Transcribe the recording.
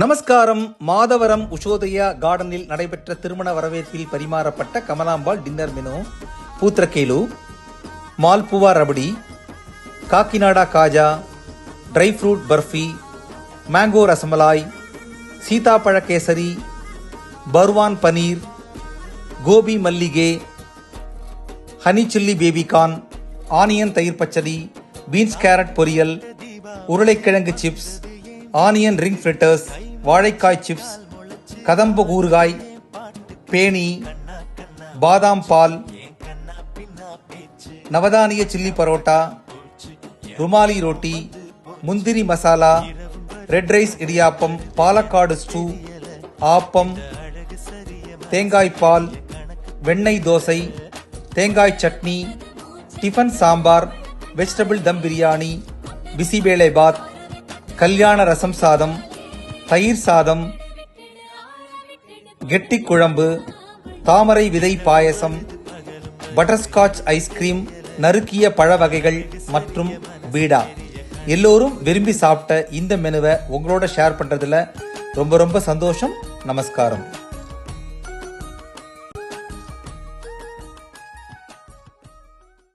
நமஸ்காரம். மாதவரம் உஷோதயா கார்டனில் நடைபெற்ற திருமண வரவேற்பில் பரிமாறப்பட்ட Kamalambal dinner menu. Pootharekulu malpua rabdi Kakinada kaja dry fruit barfi mango rasmalai சீதாப்பழ kesari பர்வான் paneer gobi மல்லிகே honey chilli baby corn onion தயிர் பச்சடி பீன்ஸ் கேரட் பொரியல் உருளைக்கிழங்கு சிப்ஸ் ஆனியன் ரிங் ஃப்ரிட்டர்ஸ் வாழைக்காய் சிப்ஸ் கதம்ப ஊறுகாய் பேணி பாதாம் பால் நவதானிய சில்லி பரோட்டா ருமாலி ரோட்டி முந்திரி masala red rice idiyappam Palakkad stew appam தேங்காய் பால் வெண்ணெய் தோசை தேங்காய் சட்னி டிஃபன் சாம்பார் வெஜிடபிள் தம் பிரியாணி பிசிபேளை பாத் கல்யாண ரசம் சாதம் தயிர் சாதம் கெட்டி குழம்பு தாமரை விதை பாயசம் பட்டர்ஸ்காட்ச் ஐஸ்கிரீம் நறுக்கிய பழ வகைகள் மற்றும் பீடா. எல்லோரும் விரும்பி சாப்பிட்ட இந்த மெனுவை உங்களோட ஷேர் பண்ணுறதுல ரொம்ப ரொம்ப சந்தோஷம் நமஸ்காரம்.